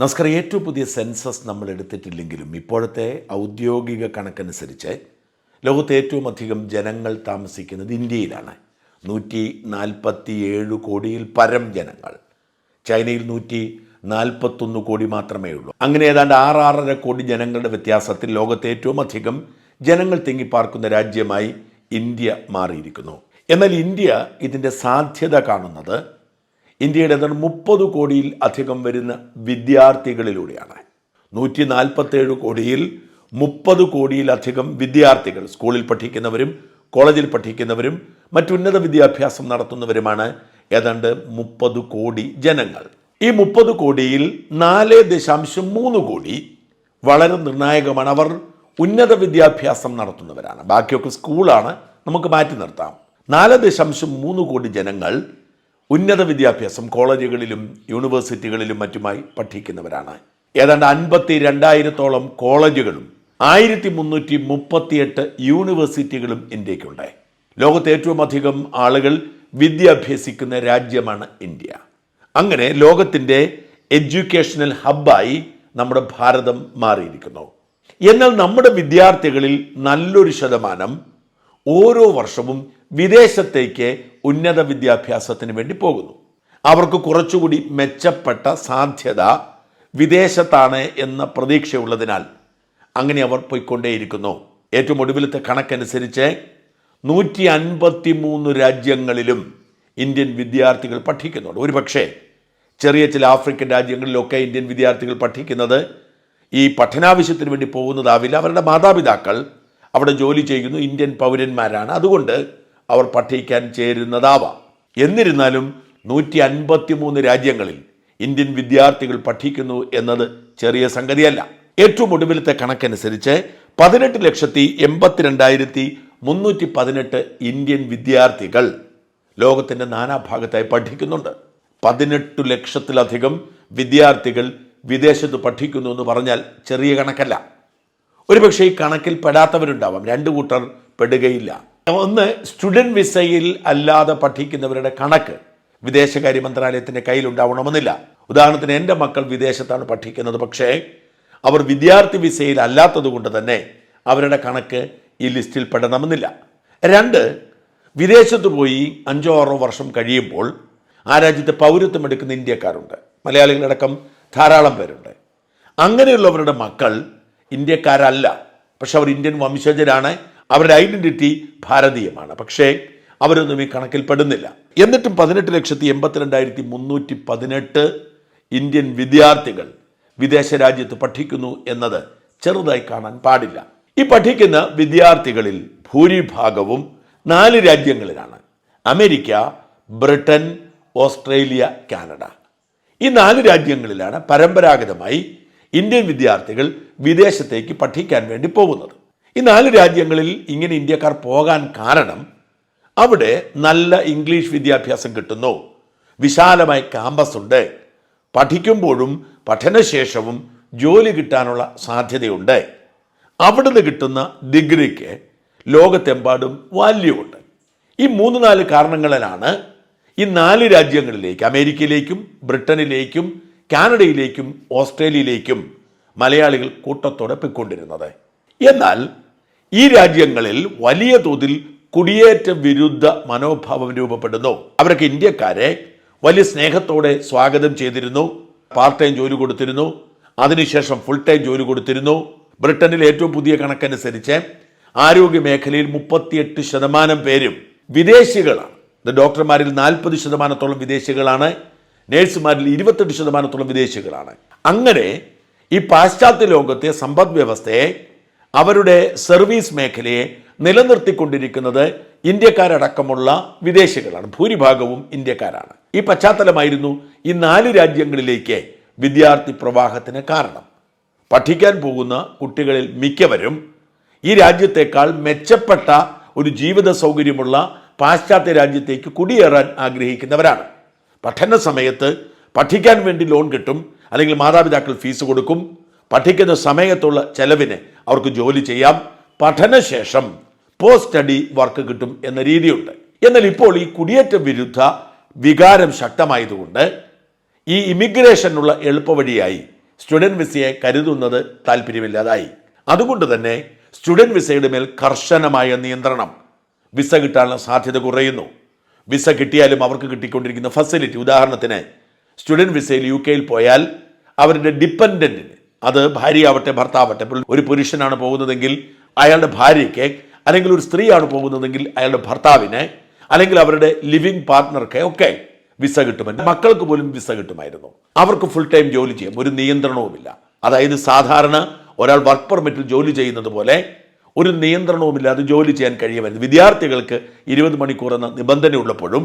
നമസ്കാരം. ഏറ്റവും പുതിയ സെൻസസ് നമ്മൾ എടുത്തിട്ടില്ലെങ്കിലും ഇപ്പോഴത്തെ ഔദ്യോഗിക കണക്കനുസരിച്ച് ലോകത്തെ ഏറ്റവും അധികം ജനങ്ങൾ താമസിക്കുന്നത് ഇന്ത്യയിലാണ്. നൂറ്റി നാൽപ്പത്തി ഏഴ് കോടിയിൽ പരം ജനങ്ങൾ. ചൈനയിൽ നൂറ്റി നാൽപ്പത്തൊന്ന് കോടി മാത്രമേ ഉള്ളൂ. അങ്ങനെ ഏതാണ്ട് ആറ് ആറര കോടി ജനങ്ങളുടെ വ്യത്യാസത്തിൽ ലോകത്തെ ഏറ്റവും അധികം ജനങ്ങൾ തിങ്ങിപ്പാർക്കുന്ന രാജ്യമായി ഇന്ത്യ മാറിയിരിക്കുന്നു. എന്നാൽ ഇന്ത്യ ഇതിന്റെ സാധ്യത കാണുന്നത് ഇന്ത്യയുടെ മുപ്പത് കോടിയിൽ അധികം വരുന്ന വിദ്യാർത്ഥികളിലൂടെയാണ്. നൂറ്റി നാൽപ്പത്തേഴ് കോടിയിൽ മുപ്പത് കോടിയിലധികം വിദ്യാർത്ഥികൾ സ്കൂളിൽ പഠിക്കുന്നവരും കോളേജിൽ പഠിക്കുന്നവരും മറ്റുന്നത വിദ്യാഭ്യാസം നടത്തുന്നവരുമാണ്. ഏതാണ്ട് മുപ്പത് കോടി ജനങ്ങൾ. ഈ മുപ്പത് കോടിയിൽ നാല് ദശാംശം മൂന്ന് കോടി വളരെ നിർണായകമാണ്. അവർ ഉന്നത വിദ്യാഭ്യാസം നടത്തുന്നവരാണ്. ബാക്കിയൊക്കെ സ്കൂളാണ്. നമുക്ക് മാറ്റി നിർത്താം. നാല് ദശാംശം മൂന്ന് കോടി ജനങ്ങൾ ഉന്നത വിദ്യാഭ്യാസം കോളേജുകളിലും യൂണിവേഴ്സിറ്റികളിലും മറ്റുമായി പഠിക്കുന്നവരാണ്. ഏതാണ്ട് അൻപത്തി രണ്ടായിരത്തോളം കോളേജുകളും ആയിരത്തി മുന്നൂറ്റി മുപ്പത്തിയെട്ട് യൂണിവേഴ്സിറ്റികളും ഇന്ത്യക്കുണ്ട് ലോകത്തെ ഏറ്റവും അധികം ആളുകൾ വിദ്യാഭ്യസിക്കുന്ന രാജ്യമാണ് ഇന്ത്യ. അങ്ങനെ ലോകത്തിന്റെ എഡ്യൂക്കേഷണൽ ഹബ്ബായി നമ്മുടെ ഭാരതം മാറിയിരിക്കുന്നു. എന്നാൽ നമ്മുടെ വിദ്യാർത്ഥികളിൽ നല്ലൊരു ശതമാനം ഓരോ വർഷവും വിദേശത്തേക്ക് ഉന്നത വിദ്യാഭ്യാസത്തിന് വേണ്ടി പോകുന്നു. അവർക്ക് കുറച്ചുകൂടി മെച്ചപ്പെട്ട സാധ്യത വിദേശത്താണ് എന്ന പ്രതീക്ഷയുള്ളതിനാൽ അങ്ങനെ അവർ പോയിക്കൊണ്ടേയിരിക്കുന്നു. ഏറ്റവും ഒടുവിലത്തെ കണക്കനുസരിച്ച് നൂറ്റി അൻപത്തി മൂന്ന് രാജ്യങ്ങളിലും ഇന്ത്യൻ വിദ്യാർത്ഥികൾ പഠിക്കുന്നുണ്ട്. ഒരുപക്ഷേ ചെറിയ ചില ആഫ്രിക്കൻ രാജ്യങ്ങളിലൊക്കെ ഇന്ത്യൻ വിദ്യാർത്ഥികൾ പഠിക്കുന്നത് ഈ പഠനാവശ്യത്തിന് വേണ്ടി പോകുന്നതാവില്ല. അവരുടെ മാതാപിതാക്കൾ അവിടെ ജോലി ചെയ്യുന്നു. ഇന്ത്യൻ പൗരന്മാരാണ്. അതുകൊണ്ട് അവർ പഠിക്കാൻ ചേരുന്നതാവാം. എന്നിരുന്നാലും നൂറ്റി അൻപത്തി മൂന്ന് രാജ്യങ്ങളിൽ ഇന്ത്യൻ വിദ്യാർത്ഥികൾ പഠിക്കുന്നു എന്നത് ചെറിയ സംഗതിയല്ല. ഏറ്റവും ഒടുവിലത്തെ കണക്കനുസരിച്ച് പതിനെട്ട് ലക്ഷത്തി എൺപത്തിരണ്ടായിരത്തി മുന്നൂറ്റി പതിനെട്ട് ഇന്ത്യൻ വിദ്യാർത്ഥികൾ ലോകത്തിന്റെ നാനാഭാഗത്തായി പഠിക്കുന്നുണ്ട്. പതിനെട്ട് ലക്ഷത്തിലധികം വിദ്യാർത്ഥികൾ വിദേശത്ത് പഠിക്കുന്നു എന്ന് പറഞ്ഞാൽ ചെറിയ കണക്കല്ല. ഒരുപക്ഷെ ഈ കണക്കിൽ പെടാത്തവരുണ്ടാവാം. രണ്ടു കൂട്ടർ പെടുകയില്ല. ഒന്ന് സ്റ്റുഡന്റ് വിസയിൽ അല്ലാതെ പഠിക്കുന്നവരുടെ കണക്ക് വിദേശകാര്യ മന്ത്രാലയത്തിന്റെ കയ്യിലുണ്ടാവണമെന്നില്ല. ഉദാഹരണത്തിന് എന്റെ മക്കൾ വിദേശത്താണ് പഠിക്കുന്നത് പക്ഷേ അവർ വിദ്യാർത്ഥി വിസയിൽ അല്ലാത്തത് കൊണ്ട് തന്നെ അവരുടെ കണക്ക് ഈ ലിസ്റ്റിൽ പെടണമെന്നില്ല. രണ്ട് വിദേശത്ത് പോയി അഞ്ചോ ആറോ വർഷം കഴിയുമ്പോൾ ആ രാജ്യത്തെ പൗരത്വം എടുക്കുന്ന ഇന്ത്യക്കാരുണ്ട്. മലയാളികളടക്കം ധാരാളം പേരുണ്ട്. അങ്ങനെയുള്ളവരുടെ മക്കൾ ഇന്ത്യക്കാരല്ല. പക്ഷെ അവർ ഇന്ത്യൻ വംശജരാണ്. അവരുടെ ഐഡന്റിറ്റി ഭാരതീയമാണ്. പക്ഷേ അവരൊന്നും ഈ കണക്കിൽ പെടുന്നില്ല. എന്നിട്ടും പതിനെട്ട് ലക്ഷത്തി എൺപത്തിരണ്ടായിരത്തി മുന്നൂറ്റി പതിനെട്ട് ഇന്ത്യൻ വിദ്യാർത്ഥികൾ വിദേശ രാജ്യത്ത് പഠിക്കുന്നു എന്നത് ചെറുതായി കാണാൻ പാടില്ല. ഈ പഠിക്കുന്ന വിദ്യാർത്ഥികളിൽ ഭൂരിഭാഗവും നാല് രാജ്യങ്ങളിലാണ്. America Britain Australia Canada. ഈ നാല് രാജ്യങ്ങളിലാണ് പരമ്പരാഗതമായി ഇന്ത്യൻ വിദ്യാർത്ഥികൾ വിദേശത്തേക്ക് പഠിക്കാൻ വേണ്ടി പോകുന്നത്. ഈ നാല് രാജ്യങ്ങളിൽ ഇങ്ങനെ ഇന്ത്യക്കാർ പോകാൻ കാരണം അവിടെ നല്ല ഇംഗ്ലീഷ് വിദ്യാഭ്യാസം കിട്ടുന്നു. വിശാലമായ ക്യാമ്പസ് ഉണ്ട്. പഠിക്കുമ്പോഴും പഠനശേഷവും ജോലി കിട്ടാനുള്ള സാധ്യതയുണ്ട്. അവിടുന്ന് കിട്ടുന്ന ഡിഗ്രിക്ക് ലോകത്തെമ്പാടും വാല്യൂ ഉണ്ട് ഈ മൂന്ന് നാല് കാരണങ്ങളിലാണ് ഈ നാല് രാജ്യങ്ങളിലേക്ക് അമേരിക്കയിലേക്കും ബ്രിട്ടനിലേക്കും കാനഡയിലേക്കും ഓസ്ട്രേലിയയിലേക്കും മലയാളികൾ കൂട്ടത്തോടെ പൊയ്ക്കൊണ്ടിരുന്നത്. എന്നാൽ ഈ രാജ്യങ്ങളിൽ വലിയ തോതിൽ കുടിയേറ്റ വിരുദ്ധ മനോഭാവം രൂപപ്പെടുന്നു. അവരൊക്കെ ഇന്ത്യക്കാരെ വലിയ സ്നേഹത്തോടെ സ്വാഗതം ചെയ്തിരുന്നു. പാർട്ട് ടൈം ജോലി കൊടുത്തിരുന്നു. അതിനുശേഷം ഫുൾ ടൈം ജോലി കൊടുത്തിരുന്നു. ബ്രിട്ടനിൽ ഏറ്റവും പുതിയ കണക്കനുസരിച്ച് ആരോഗ്യ മേഖലയിൽ മുപ്പത്തിയെട്ട് ശതമാനം പേരും വിദേശികളാണ്. ഡോക്ടർമാരിൽ നാൽപ്പത് ശതമാനത്തോളം വിദേശികളാണ്. നേഴ്സുമാരിൽ ഇരുപത്തെട്ട് ശതമാനത്തോളം വിദേശികളാണ്. അങ്ങനെ ഈ പാശ്ചാത്യ ലോകത്തെ സമ്പദ് വ്യവസ്ഥയെ അവരുടെ സർവീസ് മേഖലയെ നിലനിർത്തിക്കൊണ്ടിരിക്കുന്നത് ഇന്ത്യക്കാരടക്കമുള്ള വിദേശികളാണ്. ഭൂരിഭാഗവും ഇന്ത്യക്കാരാണ്. ഈ പശ്ചാത്തലമായിരുന്നു ഈ നാല് രാജ്യങ്ങളിലേക്ക് വിദ്യാർത്ഥി പ്രവാഹത്തിന് കാരണം. പഠിക്കാൻ പോകുന്ന കുട്ടികളിൽ മിക്കവരും ഈ രാജ്യത്തേക്കാൾ മെച്ചപ്പെട്ട ഒരു ജീവിത സൗകര്യമുള്ള പാശ്ചാത്യ രാജ്യത്തേക്ക് കുടിയേറാൻ ആഗ്രഹിക്കുന്നവരാണ്. പഠന സമയത്ത് പഠിക്കാൻ വേണ്ടി ലോൺ കിട്ടും അല്ലെങ്കിൽ മാതാപിതാക്കൾ ഫീസ് കൊടുക്കും പഠിക്കുന്ന സമയത്തുള്ള ചെലവിന് അവർക്ക് ജോലി ചെയ്യാം. പഠനശേഷം പോസ്റ്റ് സ്റ്റഡി വർക്ക് കിട്ടും എന്ന രീതിയുണ്ട്. എന്നാൽ ഇപ്പോൾ ഈ കുടിയേറ്റ വിരുദ്ധ വികാരം ശക്തമായതുകൊണ്ട് ഈ ഇമിഗ്രേഷനുള്ള എളുപ്പവഴിയായി സ്റ്റുഡന്റ് വിസയെ കരുതുന്നത് താല്പര്യമില്ലാതായി അതുകൊണ്ട് തന്നെ സ്റ്റുഡന്റ് വിസയുടെ മേൽ കർശനമായ നിയന്ത്രണം. വിസ കിട്ടാനുള്ള സാധ്യത കുറയുന്നു. വിസ കിട്ടിയാലും അവർക്ക് കിട്ടിക്കൊണ്ടിരിക്കുന്ന ഫെസിലിറ്റി. ഉദാഹരണത്തിന് സ്റ്റുഡന്റ് വിസയിൽ യു കെയിൽ പോയാൽ അവരുടെ ഡിപ്പെൻഡന്റിന് അത് ഭാര്യയാവട്ടെ ഭർത്താവട്ടെ. ഒരു പുരുഷനാണ് പോകുന്നതെങ്കിൽ അയാളുടെ ഭാര്യയ്ക്ക് അല്ലെങ്കിൽ ഒരു സ്ത്രീയാണ് പോകുന്നതെങ്കിൽ അയാളുടെ ഭർത്താവിനെ അല്ലെങ്കിൽ അവരുടെ ലിവിങ് പാർട്ട്ണർക്ക് ഒക്കെ വിസ കിട്ടുമായിരുന്നു മക്കൾക്ക് പോലും വിസ കിട്ടുമായിരുന്നു. അവർക്ക് ഫുൾ ടൈം ജോലി ചെയ്യാം. ഒരു നിയന്ത്രണവുമില്ല. അതായത് സാധാരണ ഒരാൾ വർക്ക് പെർമിറ്റിൽ ജോലി ചെയ്യുന്നത് പോലെ ഒരു നിയന്ത്രണവുമില്ലാതെ ജോലി ചെയ്യാൻ കഴിയുമായിരുന്നു. വിദ്യാർത്ഥികൾക്ക് ഇരുപത് മണിക്കൂർ എന്ന നിബന്ധന ഉള്ളപ്പോഴും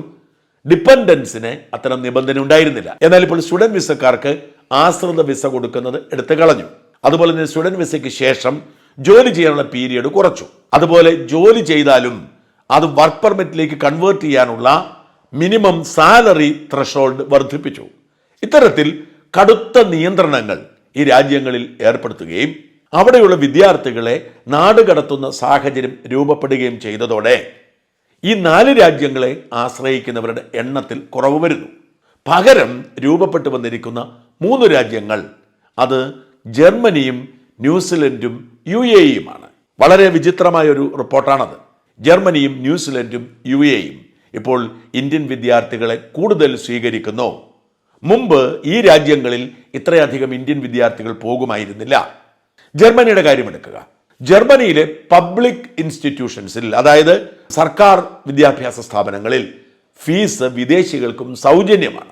ഡിപ്പെൻഡൻസിന് അത്തരം നിബന്ധന ഉണ്ടായിരുന്നില്ല. എന്നാൽ ഇപ്പോൾ സ്റ്റുഡന്റ് വിസക്കാർക്ക് ആശ്രിത വിസ കൊടുക്കുന്നത് എടുത്തു കളഞ്ഞു. അതുപോലെ തന്നെ സ്റ്റുഡന്റ് വിസയ്ക്ക് ശേഷം ജോലി ചെയ്യാനുള്ള പീരിയഡ് കുറച്ചു. അതുപോലെ ജോലി ചെയ്താലും അത് വർക്ക് പെർമിറ്റിലേക്ക് കൺവേർട്ട് ചെയ്യാനുള്ള മിനിമം സാലറി ത്രഷോൾഡ് വർദ്ധിപ്പിച്ചു. ഇത്തരത്തിൽ കടുത്ത നിയന്ത്രണങ്ങൾ ഈ രാജ്യങ്ങളിൽ ഏർപ്പെടുത്തുകയും അവിടെയുള്ള വിദ്യാർത്ഥികളെ നാടുകടത്തുന്ന സാഹചര്യം രൂപപ്പെടുകയും ചെയ്തതോടെ ഈ നാല് രാജ്യങ്ങളെ ആശ്രയിക്കുന്നവരുടെ എണ്ണത്തിൽ കുറവ് വരുന്നു. പകരം രൂപപ്പെട്ടു വന്നിരിക്കുന്ന മൂന്ന് രാജ്യങ്ങൾ. അത് ജർമ്മനിയും ന്യൂസിലൻഡും യു എ ഇയുമാണ്. വളരെ വിചിത്രമായ ഒരു റിപ്പോർട്ടാണത്. ജർമ്മനിയും ന്യൂസിലൻഡും യു എ യും ഇപ്പോൾ ഇന്ത്യൻ വിദ്യാർത്ഥികളെ കൂടുതൽ സ്വീകരിക്കുന്നു. മുമ്പ് ഈ രാജ്യങ്ങളിൽ ഇത്രയധികം ഇന്ത്യൻ വിദ്യാർത്ഥികൾ പോകുമായിരുന്നില്ല. ജർമ്മനിയുടെ കാര്യമെടുക്കുക. ജർമ്മനിയിലെ പബ്ലിക് ഇൻസ്റ്റിറ്റ്യൂഷൻസിൽ അതായത് സർക്കാർ വിദ്യാഭ്യാസ സ്ഥാപനങ്ങളിൽ ഫീസ് വിദേശികൾക്കും സൗജന്യമാണ്.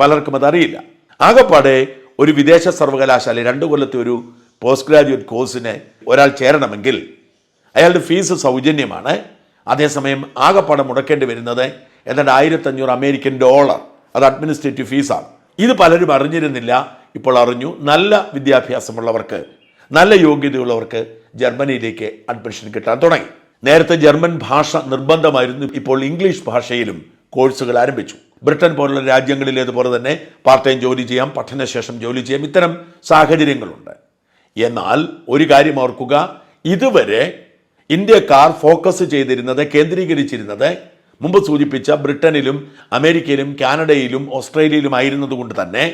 പലർക്കും അതറിയില്ല. ആകപ്പാടെ ഒരു വിദേശ സർവകലാശാല രണ്ടു കൊല്ലത്തെ ഒരു പോസ്റ്റ് ഗ്രാജുവേറ്റ് കോഴ്സിന് ഒരാൾ ചേരണമെങ്കിൽ അയാളുടെ ഫീസ് സൗജന്യമാണ്. അതേസമയം ആകെപ്പാടെ മുടക്കേണ്ടി വരുന്നത് ഏതാണ്ട് ആയിരത്തഞ്ഞൂറ് അമേരിക്കൻ ഡോളർ. അത് അഡ്മിനിസ്ട്രേറ്റീവ് ഫീസാണ് ഇത് പലരും അറിഞ്ഞിരുന്നില്ല ഇപ്പോൾ അറിഞ്ഞു. നല്ല വിദ്യാഭ്യാസമുള്ളവർക്ക് നല്ല യോഗ്യതയുള്ളവർക്ക് ജർമ്മനിയിലേക്ക് അഡ്മിഷൻ കിട്ടാൻ തുടങ്ങി. നേരത്തെ ജർമ്മൻ ഭാഷ നിർബന്ധമായിരുന്നു ഇപ്പോൾ ഇംഗ്ലീഷ് ഭാഷയിലും കോഴ്സുകൾ ആരംഭിച്ചു. ബ്രിട്ടൻ പോലുള്ള രാജ്യങ്ങളിലേതുപോലെ തന്നെ പാർട്ട് ടൈം ജോലി ചെയ്യാം പഠനശേഷം ജോലി ചെയ്യാം ഇത്തരം സാഹചര്യങ്ങളുണ്ട്. എന്നാൽ ഒരു കാര്യം ഓർക്കുക ഇതുവരെ ഇന്ത്യക്കാർ ഫോക്കസ് ചെയ്തിരുന്നത് കേന്ദ്രീകരിച്ചിരുന്നത് മുമ്പ് സൂചിപ്പിച്ച ബ്രിട്ടനിലും അമേരിക്കയിലും കാനഡയിലും ഓസ്ട്രേലിയയിലും ആയിരുന്നതുകൊണ്ട് തന്നെ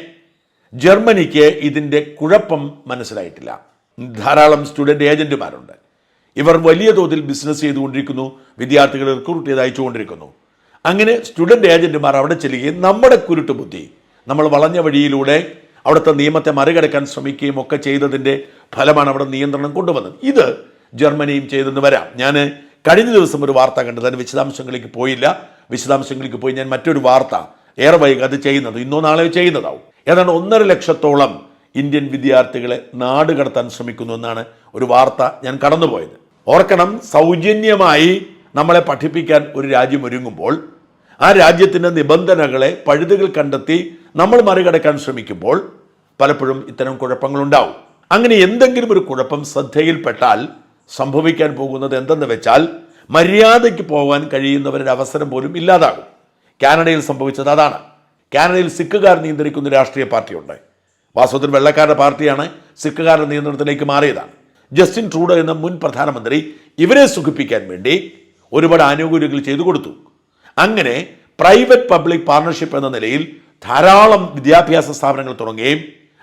ജർമ്മനിക്ക് ഇതിന്റെ കുഴപ്പം മനസ്സിലായിട്ടില്ല. ധാരാളം സ്റ്റുഡന്റ് ഏജന്റുമാരുണ്ട് ഇവർ വലിയ തോതിൽ ബിസിനസ് ചെയ്തുകൊണ്ടിരിക്കുന്നു വിദ്യാർത്ഥികളെ റിക്രൂട്ട് ചെയ്ത് അയച്ചുകൊണ്ടിരിക്കുന്നു. അങ്ങനെ സ്റ്റുഡന്റ് ഏജന്റുമാർ അവിടെ ചെല്ലുകയും നമ്മുടെ കുരുട്ട് ബുദ്ധി നമ്മൾ വളഞ്ഞ വഴിയിലൂടെ അവിടുത്തെ നിയമത്തെ മറികടക്കാൻ ശ്രമിക്കുകയും ഒക്കെ ചെയ്തതിന്റെ ഫലമാണ് അവിടെ നിയന്ത്രണം കൊണ്ടുവന്നത്. ഇത് ജർമ്മനിയും ചെയ്തെന്ന് വരാം. ഞാൻ കഴിഞ്ഞ ദിവസം ഒരു വാർത്ത കണ്ടത്. അതിന് വിശദാംശങ്ങളിലേക്ക് പോയില്ല. വിശദാംശങ്ങളിലേക്ക് പോയി ഞാൻ മറ്റൊരു വാർത്ത. ഏറെ വൈകി അത് ചെയ്യുന്നത്. ഇന്നോ നാളെയോ ചെയ്യുന്നതാവും. ഏതാണ്ട് ഒന്നര ലക്ഷത്തോളം ഇന്ത്യൻ വിദ്യാർത്ഥികളെ നാട് കടത്താൻ ശ്രമിക്കുന്നു എന്നാണ് ഒരു വാർത്ത ഞാൻ കടന്നുപോയത്. ഓർക്കണം സൗജന്യമായി നമ്മളെ പഠിപ്പിക്കാൻ ഒരു രാജ്യം ഒരുങ്ങുമ്പോൾ ആ രാജ്യത്തിന്റെ നിബന്ധനകളെ പഴുതുകൾ കണ്ടെത്തി നമ്മൾ മറികടക്കാൻ ശ്രമിക്കുമ്പോൾ പലപ്പോഴും ഇത്തരം കുഴപ്പങ്ങളുണ്ടാവും. അങ്ങനെ എന്തെങ്കിലും ഒരു കുഴപ്പം ശ്രദ്ധയിൽപ്പെട്ടാൽ സംഭവിക്കാൻ പോകുന്നത് എന്തെന്ന് വെച്ചാൽ മര്യാദയ്ക്ക് പോകാൻ കഴിയുന്നവരുടെ അവസരം പോലും ഇല്ലാതാകും. കാനഡയിൽ സംഭവിച്ചത് അതാണ്. കാനഡയിൽ സിഖുകാർ നിയന്ത്രിക്കുന്ന രാഷ്ട്രീയ പാർട്ടിയുണ്ട്. വാസ്തവത്തിൽ വെള്ളക്കാരുടെ പാർട്ടിയാണ് സിഖുകാരുടെ നിയന്ത്രണത്തിലേക്ക് മാറിയതാണ്. ജസ്റ്റിൻ ട്രൂഡോ എന്ന മുൻ പ്രധാനമന്ത്രി ഇവരെ സുഖിപ്പിക്കാൻ വേണ്ടി ഒരുപാട് ആനുകൂല്യങ്ങൾ ചെയ്തു കൊടുത്തു. അങ്ങനെ പ്രൈവറ്റ് പബ്ലിക് പാർട്ണർഷിപ്പ് എന്ന നിലയിൽ ധാരാളം വിദ്യാഭ്യാസ സ്ഥാപനങ്ങൾ തുടങ്ങുകയും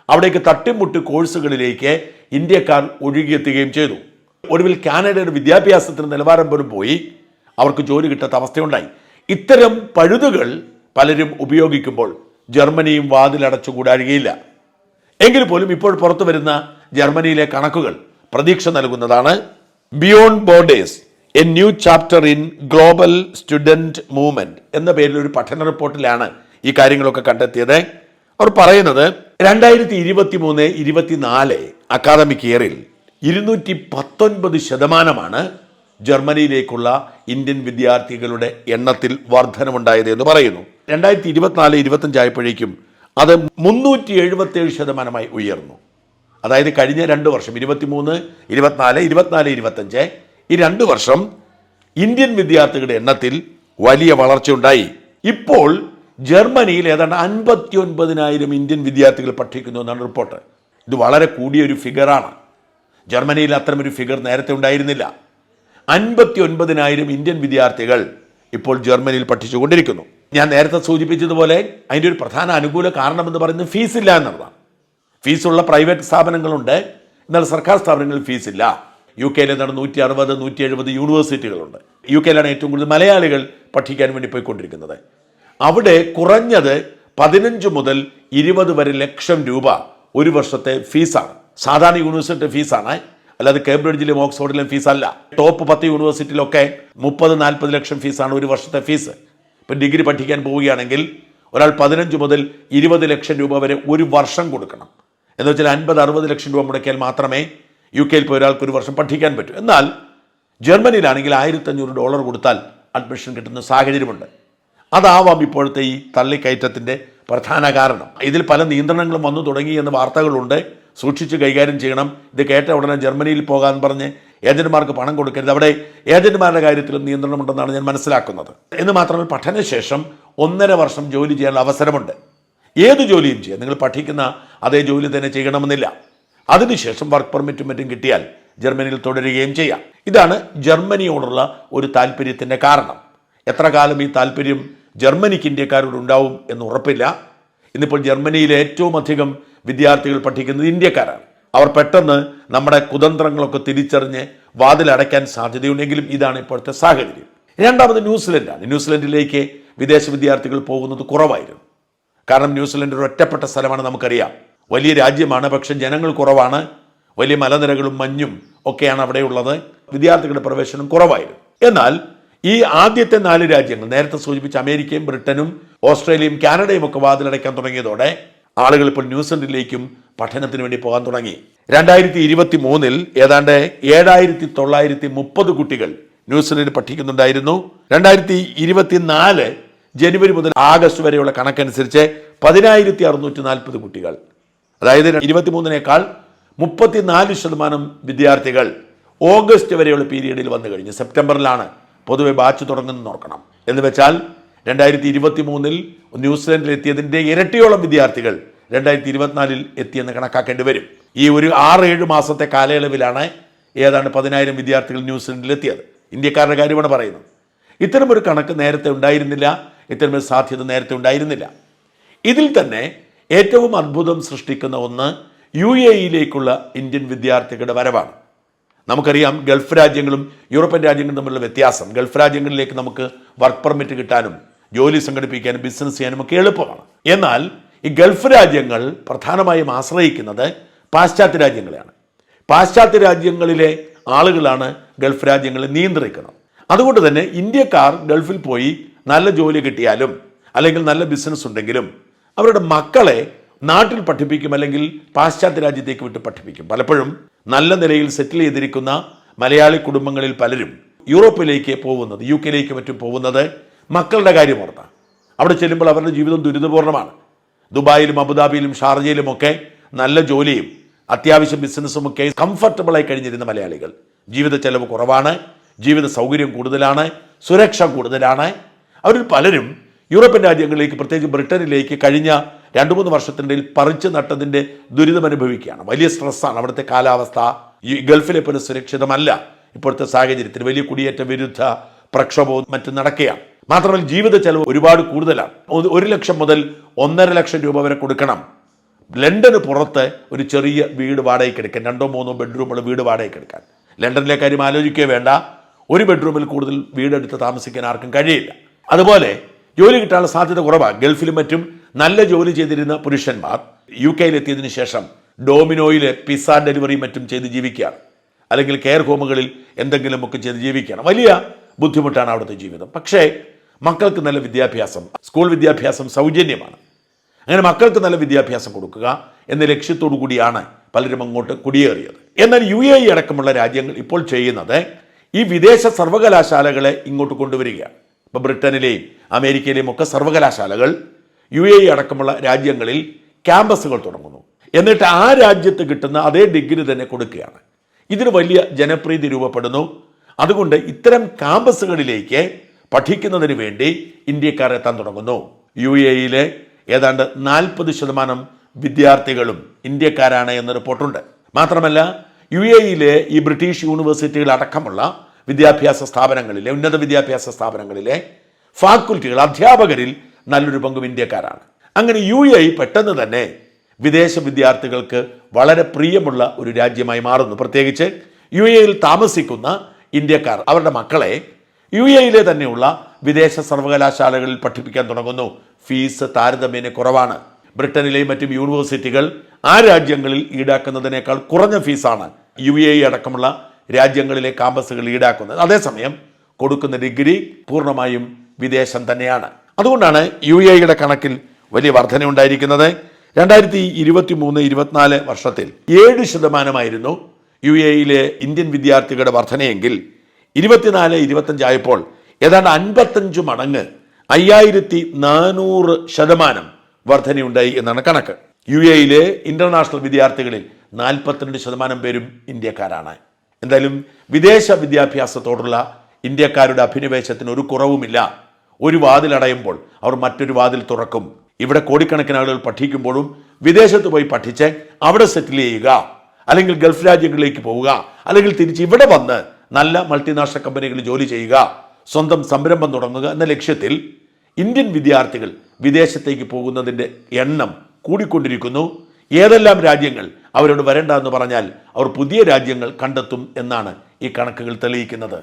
അവിടേക്ക് തട്ടിമുട്ട് കോഴ്സുകളിലേക്ക് ഇന്ത്യക്കാർ ഒഴുകിയെത്തുകയും ചെയ്തു. ഒടുവിൽ കാനഡയുടെ വിദ്യാഭ്യാസത്തിന് നിലവാരം പോലും പോയി. അവർക്ക് ജോലി കിട്ടാത്ത അവസ്ഥയുണ്ടായി. ഇത്തരം പഴുതുകൾ പലരും ഉപയോഗിക്കുമ്പോൾ ജർമ്മനിയും വാതിലടച്ചുകൂടാഴുകയില്ല എങ്കിൽ പോലും ഇപ്പോൾ പുറത്തു വരുന്ന ജർമ്മനിയിലെ കണക്കുകൾ പ്രതീക്ഷ നൽകുന്നതാണ് beyond borders. A new chapter in global student movement എന്ന പേരിൽ ഒരു പഠന റിപ്പോർട്ടിലാണ് ഈ കാര്യങ്ങളൊക്കെ കണ്ടെത്തിയത്. അവർ പറയുന്നത് രണ്ടായിരത്തി ഇരുപത്തി മൂന്ന് ഇരുപത്തിനാല് അക്കാദമിക് ഇയറിൽ ഇരുന്നൂറ്റി പത്തൊൻപത് ശതമാനമാണ് ജർമ്മനിയിലേക്കുള്ള ഇന്ത്യൻ വിദ്യാർത്ഥികളുടെ എണ്ണത്തിൽ വർധനമുണ്ടായത് എന്ന് പറയുന്നു. രണ്ടായിരത്തി ഇരുപത്തിനാല് ഇരുപത്തഞ്ചായപ്പോഴേക്കും അത് മുന്നൂറ്റി എഴുപത്തേഴ് ശതമാനമായി ഉയർന്നു. അതായത് കഴിഞ്ഞ രണ്ട് വർഷം ഇരുപത്തിമൂന്ന് ഇരുപത്തിനാല് ഇരുപത്തിനാല് ഇരുപത്തഞ്ച് ഈ രണ്ട് വർഷം ഇന്ത്യൻ വിദ്യാർത്ഥികളുടെ എണ്ണത്തിൽ വലിയ വളർച്ച ഉണ്ടായി ഇപ്പോൾ ജർമ്മനിയിൽ ഏതാണ്ട് അൻപത്തി ഒൻപതിനായിരം ഇന്ത്യൻ വിദ്യാർത്ഥികൾ പഠിക്കുന്നു എന്നാണ് റിപ്പോർട്ട്. ഇത് വളരെ കൂടിയ ഒരു ഫിഗറാണ്. ജർമ്മനിയിൽ അത്തരമൊരു ഫിഗർ നേരത്തെ ഉണ്ടായിരുന്നില്ല. അൻപത്തി ഒൻപതിനായിരം ഇന്ത്യൻ വിദ്യാർത്ഥികൾ ഇപ്പോൾ ജർമ്മനിയിൽ പഠിച്ചുകൊണ്ടിരിക്കുന്നു. ഞാൻ നേരത്തെ സൂചിപ്പിച്ചതുപോലെ അതിന്റെ ഒരു പ്രധാന അനുകൂല കാരണമെന്ന് പറയുന്നത് ഫീസ് ഫീസില്ല എന്നുള്ളതാണ്. ഫീസുള്ള പ്രൈവറ്റ് സ്ഥാപനങ്ങളുണ്ട്. എന്നാൽ സർക്കാർ സ്ഥാപനങ്ങളിൽ ഫീസില്ല. യു കെയിൽ എന്താണ് നൂറ്റി അറുപത് നൂറ്റി എഴുപത് യൂണിവേഴ്സിറ്റികളുണ്ട്. യു കെയിലാണ് ഏറ്റവും കൂടുതൽ മലയാളികൾ പഠിക്കാൻ വേണ്ടി പോയിക്കൊണ്ടിരിക്കുന്നത്. അവിടെ കുറഞ്ഞത് പതിനഞ്ച് മുതൽ ഇരുപത് വരെ ലക്ഷം രൂപ ഒരു വർഷത്തെ ഫീസാണ്. സാധാരണ യൂണിവേഴ്സിറ്റി ഫീസാണ്. അല്ലാതെ കേംബ്രിഡ്ജിലും ഓക്സ്ഫോർഡിലും ഫീസ് അല്ല ടോപ്പ് പത്ത് യൂണിവേഴ്സിറ്റിയിലൊക്കെ മുപ്പത് നാൽപ്പത് ലക്ഷം ഫീസാണ് ഒരു വർഷത്തെ ഫീസ്. ഇപ്പം ഡിഗ്രി പഠിക്കാൻ പോവുകയാണെങ്കിൽ ഒരാൾ പതിനഞ്ച് മുതൽ ഇരുപത് ലക്ഷം രൂപ വരെ ഒരു വർഷം കൊടുക്കണം. എന്ന് വെച്ചാൽ അൻപത് അറുപത് ലക്ഷം രൂപ മുടക്കിയാൽ മാത്രമേ യു കെയിൽ പോയി ഒരാൾക്ക് ഒരു വർഷം പഠിക്കാൻ പറ്റും. എന്നാൽ ജർമ്മനിയിലാണെങ്കിൽ ആയിരത്തഞ്ഞൂറ് ഡോളർ കൊടുത്താൽ അഡ്മിഷൻ കിട്ടുന്ന സാഹചര്യമുണ്ട്. അതാവാം ഇപ്പോഴത്തെ ഈ തള്ളിക്കയറ്റത്തിന്റെ പ്രധാന കാരണം. ഇതിൽ പല നിയന്ത്രണങ്ങളും വന്നു തുടങ്ങി എന്ന വാർത്തകളുണ്ട്. സൂക്ഷിച്ച് കൈകാര്യം ചെയ്യണം. ഇത് കേട്ട ഉടനെ ജർമ്മനിയിൽ പോകാൻ പറഞ്ഞ് ഏജന്റുമാർക്ക് പണം കൊടുക്കരുത്. അവിടെ ഏജന്റുമാരുടെ കാര്യത്തിലും നിയന്ത്രണമുണ്ടെന്നാണ് ഞാൻ മനസ്സിലാക്കുന്നത്. എന്ന് മാത്രമല്ല പഠനശേഷം ഒന്നര വർഷം ജോലി ചെയ്യാനുള്ള അവസരമുണ്ട്. ഏത് ജോലിയും ചെയ്യാം. നിങ്ങൾ പഠിക്കുന്ന അതേ ജോലി തന്നെ ചെയ്യണമെന്നില്ല. അതിനുശേഷം വർക്ക് പെർമിറ്റും മറ്റും കിട്ടിയാൽ ജർമ്മനിയിൽ തുടരുകയും ചെയ്യാം. ഇതാണ് ജർമ്മനിയോടുള്ള ഒരു താല്പര്യത്തിന്റെ കാരണം. എത്ര കാലം ഈ താല്പര്യം ജർമ്മനിക്ക് ഇന്ത്യക്കാരോട് ഉണ്ടാവും എന്ന് ഉറപ്പില്ല. ഇന്നിപ്പോൾ ജർമ്മനിയിലെ ഏറ്റവും അധികം വിദ്യാർത്ഥികൾ പഠിക്കുന്നത് ഇന്ത്യക്കാരാണ്. അവർ പെട്ടെന്ന് നമ്മുടെ കുതന്ത്രങ്ങളൊക്കെ തിരിച്ചറിഞ്ഞ് വാതിലടയ്ക്കാൻ സാധ്യതയുണ്ടെങ്കിലും ഇതാണ് ഇപ്പോഴത്തെ സാഹചര്യം. രണ്ടാമത് ന്യൂസിലൻഡാണ്. ന്യൂസിലൻഡിലേക്ക് വിദേശ വിദ്യാർത്ഥികൾ പോകുന്നത് കുറവായിരുന്നു. കാരണം ന്യൂസിലൻഡ് ഒരു ഒറ്റപ്പെട്ട സ്ഥലമാണ് നമുക്കറിയാം. വലിയ രാജ്യമാണ് പക്ഷെ ജനങ്ങൾ കുറവാണ്. വലിയ മലനിരകളും മഞ്ഞും ഒക്കെയാണ് അവിടെയുള്ളത് വിദ്യാർത്ഥികളുടെ പ്രവേശനം കുറവായിരുന്നു. എന്നാൽ ഈ ആദ്യത്തെ നാല് രാജ്യങ്ങൾ നേരത്തെ സൂചിപ്പിച്ച അമേരിക്കയും ബ്രിട്ടനും ഓസ്ട്രേലിയയും കാനഡയും ഒക്കെ വാതിലടയ്ക്കാൻ തുടങ്ങിയതോടെ ആളുകൾ ഇപ്പോൾ ന്യൂസിലൻഡിലേക്കും പഠനത്തിന് വേണ്ടി പോകാൻ തുടങ്ങി. രണ്ടായിരത്തി ഇരുപത്തി മൂന്നിൽ ഏതാണ്ട് ഏഴായിരത്തി തൊള്ളായിരത്തി മുപ്പത് കുട്ടികൾ ന്യൂസിലൻഡിൽ പഠിക്കുന്നുണ്ടായിരുന്നു. രണ്ടായിരത്തി ഇരുപത്തിനാല് ജനുവരി മുതൽ ആഗസ്റ്റ് വരെയുള്ള കണക്കനുസരിച്ച് പതിനായിരത്തി അറുന്നൂറ്റി നാൽപ്പത് കുട്ടികൾ അതായത് ഇരുപത്തിമൂന്നിനേക്കാൾ മുപ്പത്തിനാല് ശതമാനം വിദ്യാർത്ഥികൾ ഓഗസ്റ്റ് വരെയുള്ള പീരീഡിൽ വന്നു കഴിഞ്ഞു. സെപ്റ്റംബറിലാണ് പൊതുവെ ബാച്ച് തുടങ്ങുന്നത് ഓർക്കണം. എന്ന് വെച്ചാൽ രണ്ടായിരത്തി ഇരുപത്തി മൂന്നിൽ ന്യൂസിലൻഡിൽ എത്തിയതിന്റെ ഇരട്ടിയോളം വിദ്യാർത്ഥികൾ രണ്ടായിരത്തി ഇരുപത്തിനാലിൽ എത്തിയെന്ന് കണക്കാക്കേണ്ടി വരും. ഈ ഒരു ആറ് ഏഴ് മാസത്തെ കാലയളവിലാണ് ഏതാണ്ട് പതിനായിരം വിദ്യാർത്ഥികൾ ന്യൂസിലൻഡിൽ എത്തിയത്. ഇന്ത്യക്കാരുടെ കാര്യമാണ് പറയുന്നത്. ഇത്തരമൊരു കണക്ക് നേരത്തെ ഉണ്ടായിരുന്നില്ല. ഇത്തരമൊരു സാധ്യത നേരത്തെ ഉണ്ടായിരുന്നില്ല. ഇതിൽ തന്നെ ഏറ്റവും അത്ഭുതം സൃഷ്ടിക്കുന്ന ഒന്ന് യു എ ഇയിലേക്കുള്ള ഇന്ത്യൻ വിദ്യാർത്ഥികളുടെ വരവാണ്. നമുക്കറിയാം ഗൾഫ് രാജ്യങ്ങളും യൂറോപ്യൻ രാജ്യങ്ങളും തമ്മിലുള്ള വ്യത്യാസം. ഗൾഫ് രാജ്യങ്ങളിലേക്ക് നമുക്ക് വർക്ക് പെർമിറ്റ് കിട്ടാനും ജോലി സംഘടിപ്പിക്കാനും ബിസിനസ് ചെയ്യാനും ഒക്കെ എളുപ്പമാണ്. എന്നാൽ ഈ ഗൾഫ് രാജ്യങ്ങൾ പ്രധാനമായും ആശ്രയിക്കുന്നത് പാശ്ചാത്യ രാജ്യങ്ങളെയാണ്. പാശ്ചാത്യ രാജ്യങ്ങളിലെ ആളുകളാണ് ഗൾഫ് രാജ്യങ്ങളെ നിയന്ത്രിക്കുന്നത്. അതുകൊണ്ട് തന്നെ ഇന്ത്യക്കാർ ഗൾഫിൽ പോയി നല്ല ജോലി കിട്ടിയാലും അല്ലെങ്കിൽ നല്ല ബിസിനസ് ഉണ്ടെങ്കിലും അവരുടെ മക്കളെ നാട്ടിൽ പഠിപ്പിക്കും അല്ലെങ്കിൽ പാശ്ചാത്യ രാജ്യത്തേക്ക് വിട്ട് പഠിപ്പിക്കും. പലപ്പോഴും നല്ല നിലയിൽ സെറ്റിൽ ചെയ്തിരിക്കുന്ന മലയാളി കുടുംബങ്ങളിൽ പലരും യൂറോപ്പിലേക്ക് പോകുന്നത് യു കെയിലേക്ക് മറ്റും പോകുന്നത് മക്കളുടെ കാര്യം ഓർത്താണ് അവിടെ ചെല്ലുമ്പോൾ അവരുടെ ജീവിതം ദുരിതപൂർണമാണ് ദുബായിലും അബുദാബിയിലും ഷാർജയിലും ഒക്കെ നല്ല ജോലിയും അത്യാവശ്യം ബിസിനസ്സും ഒക്കെ കംഫർട്ടബിളായി കഴിഞ്ഞിരുന്ന മലയാളികൾ. ജീവിത ചെലവ് കുറവാണ് ജീവിത സൗകര്യം കൂടുതലാണ് സുരക്ഷ കൂടുതലാണ്. അവരിൽ പലരും യൂറോപ്യൻ രാജ്യങ്ങളിലേക്ക് പ്രത്യേകിച്ച് ബ്രിട്ടനിലേക്ക് കഴിഞ്ഞ രണ്ട് മൂന്ന് വർഷത്തിനിടയിൽ പറിച്ചു നട്ടതിന്റെ ദുരിതം അനുഭവിക്കുകയാണ്. വലിയ സ്ട്രെസ്സാണ്. അവിടുത്തെ കാലാവസ്ഥ ഈ ഗൾഫിലെ പോലെ സുരക്ഷിതമല്ല ഇപ്പോഴത്തെ സാഹചര്യത്തിൽ വലിയ കുടിയേറ്റ വിരുദ്ധ പ്രക്ഷോഭവും മറ്റും നടക്കുകയാണ്. മാത്രമല്ല ജീവിത ചെലവ് ഒരുപാട് കൂടുതലാണ്. ഒരു- ലക്ഷം മുതൽ ഒന്നര ലക്ഷം രൂപ വരെ കൊടുക്കണം. ലണ്ടന് പുറത്ത് ഒരു ചെറിയ വീട് വാടകയ്ക്ക് എടുക്കാൻ രണ്ടോ മൂന്നോ ബെഡ്റൂമുള്ള വീട് വാടകയ്ക്ക് എടുക്കാൻ. ലണ്ടനിലെ കാര്യം ആലോചിക്കുക വേണ്ട. ഒരു ബെഡ്റൂമിൽ കൂടുതൽ വീടെടുത്ത് താമസിക്കാൻ ആർക്കും കഴിയില്ല. അതുപോലെ ജോലി കിട്ടാനുള്ള സാധ്യത കുറവാണ്. ഗൾഫിലും മറ്റും നല്ല ജോലി ചെയ്തിരുന്ന പുരുഷന്മാർ യു കെയിലെത്തിയതിനു ശേഷം ഡോമിനോയിൽ പിസ്സ ഡെലിവറി മറ്റും ചെയ്ത് ജീവിക്കുകയാണ്. അല്ലെങ്കിൽ കെയർ ഹോമുകളിൽ എന്തെങ്കിലുമൊക്കെ ചെയ്ത് ജീവിക്കുകയാണ്. വലിയ ബുദ്ധിമുട്ടാണ് അവിടുത്തെ ജീവിതം. പക്ഷേ മക്കൾക്ക് നല്ല വിദ്യാഭ്യാസം സ്കൂൾ വിദ്യാഭ്യാസം സൗജന്യമാണ്. അങ്ങനെ മക്കൾക്ക് നല്ല വിദ്യാഭ്യാസം കൊടുക്കുക എന്ന ലക്ഷ്യത്തോടു കൂടിയാണ് പലരും അങ്ങോട്ട് കുടിയേറിയത്. എന്നാൽ യു എ അടക്കമുള്ള രാജ്യങ്ങൾ ഇപ്പോൾ ചെയ്യുന്നത് ഈ വിദേശ സർവകലാശാലകളെ ഇങ്ങോട്ട് കൊണ്ടുവരികയാണ്. ഇപ്പോൾ ബ്രിട്ടനിലെയും അമേരിക്കയിലെയും ഒക്കെ സർവകലാശാലകൾ യു എ അടക്കമുള്ള രാജ്യങ്ങളിൽ ക്യാമ്പസുകൾ തുടങ്ങുന്നു. എന്നിട്ട് ആ രാജ്യത്ത് കിട്ടുന്ന അതേ ഡിഗ്രി തന്നെ കൊടുക്കുകയാണ്. ഇതിന് വലിയ ജനപ്രീതി രൂപപ്പെടുന്നു. അതുകൊണ്ട് ഇത്തരം ക്യാമ്പസുകളിലേക്ക് പഠിക്കുന്നതിന് വേണ്ടി ഇന്ത്യക്കാർ എത്താൻ തുടങ്ങുന്നു. യു എ യിലെ ഏതാണ്ട് നാൽപ്പത് ശതമാനം വിദ്യാർത്ഥികളും ഇന്ത്യക്കാരാണ് എന്ന റിപ്പോർട്ടുണ്ട്. മാത്രമല്ല യു എ ഇയിലെ ഈ ബ്രിട്ടീഷ് യൂണിവേഴ്സിറ്റികൾ അടക്കമുള്ള വിദ്യാഭ്യാസ സ്ഥാപനങ്ങളിലെ ഉന്നത വിദ്യാഭ്യാസ സ്ഥാപനങ്ങളിലെ ഫാക്കൽറ്റികൾ അധ്യാപകരിൽ നല്ലൊരു പങ്കും ഇന്ത്യക്കാരാണ്. അങ്ങനെ യു എ പെട്ടെന്ന് തന്നെ വിദേശ വിദ്യാർത്ഥികൾക്ക് വളരെ പ്രിയമുള്ള ഒരു രാജ്യമായി മാറുന്നു. പ്രത്യേകിച്ച് യു എയിൽ താമസിക്കുന്ന ഇന്ത്യക്കാർ അവരുടെ മക്കളെ യു എയിലെ തന്നെയുള്ള വിദേശ സർവകലാശാലകളിൽ പഠിപ്പിക്കാൻ തുടങ്ങുന്നു. ഫീസ് താരതമ്യേന കുറവാണ്. ബ്രിട്ടനിലെയും മറ്റും യൂണിവേഴ്സിറ്റികൾ ആ രാജ്യങ്ങളിൽ ഈടാക്കുന്നതിനേക്കാൾ കുറഞ്ഞ ഫീസാണ് യു എ അടക്കമുള്ള രാജ്യങ്ങളിലെ കാമ്പസുകൾ ഈടാക്കുന്നത്. അതേസമയം കൊടുക്കുന്ന ഡിഗ്രി പൂർണമായും വിദേശം തന്നെയാണ്. അതുകൊണ്ടാണ് യു എയുടെ കണക്കിൽ വലിയ വർധന ഉണ്ടായിരിക്കുന്നത് രണ്ടായിരത്തി ഇരുപത്തി മൂന്ന് ഇരുപത്തിനാല് വർഷത്തിൽ ഏഴ് ശതമാനമായിരുന്നു യു എയിലെ ഇന്ത്യൻ വിദ്യാർത്ഥികളുടെ വർധനയെങ്കിൽ ഇരുപത്തിനാല് ഇരുപത്തഞ്ചായപ്പോൾ ഏതാണ്ട് അൻപത്തഞ്ച് മടങ്ങ് അയ്യായിരത്തി നാനൂറ് ശതമാനം വർധനയുണ്ടായി എന്നാണ് കണക്ക്. യു എയിലെ ഇന്റർനാഷണൽ വിദ്യാർത്ഥികളിൽ നാൽപ്പത്തിരണ്ട് ശതമാനം പേരും ഇന്ത്യക്കാരാണ്. എന്തായാലും വിദേശ വിദ്യാഭ്യാസത്തോടുള്ള ഇന്ത്യക്കാരുടെ അഭിനിവേശത്തിന് ഒരു കുറവുമില്ല. ഒരു വാതിൽ അടയുമ്പോൾ അവർ മറ്റൊരു വാതിൽ തുറക്കും. ഇവിടെ കോടിക്കണക്കിന് ആളുകൾ പഠിക്കുമ്പോഴും വിദേശത്ത് പോയി പഠിച്ച് അവിടെ സെറ്റിൽ ചെയ്യുക. അല്ലെങ്കിൽ ഗൾഫ് രാജ്യങ്ങളിലേക്ക് പോവുക. അല്ലെങ്കിൽ തിരിച്ച് ഇവിടെ വന്ന് നല്ല മൾട്ടിനാഷണൽ കമ്പനികളിൽ ജോലി ചെയ്യുക. സ്വന്തം സംരംഭം തുടങ്ങുക എന്ന ലക്ഷ്യത്തിൽ ഇന്ത്യൻ വിദ്യാർത്ഥികൾ വിദേശത്തേക്ക് പോകുന്നതിന്റെ എണ്ണം കൂടിക്കൊണ്ടിരിക്കുന്നു. ഏതെല്ലാം രാജ്യങ്ങൾ അവരോട് വരണ്ട എന്ന് പറഞ്ഞാൽ അവർ പുതിയ രാജ്യങ്ങൾ കണ്ടെത്തും എന്നാണ് ഈ കണക്കുകൾ തെളിയിക്കുന്നത്.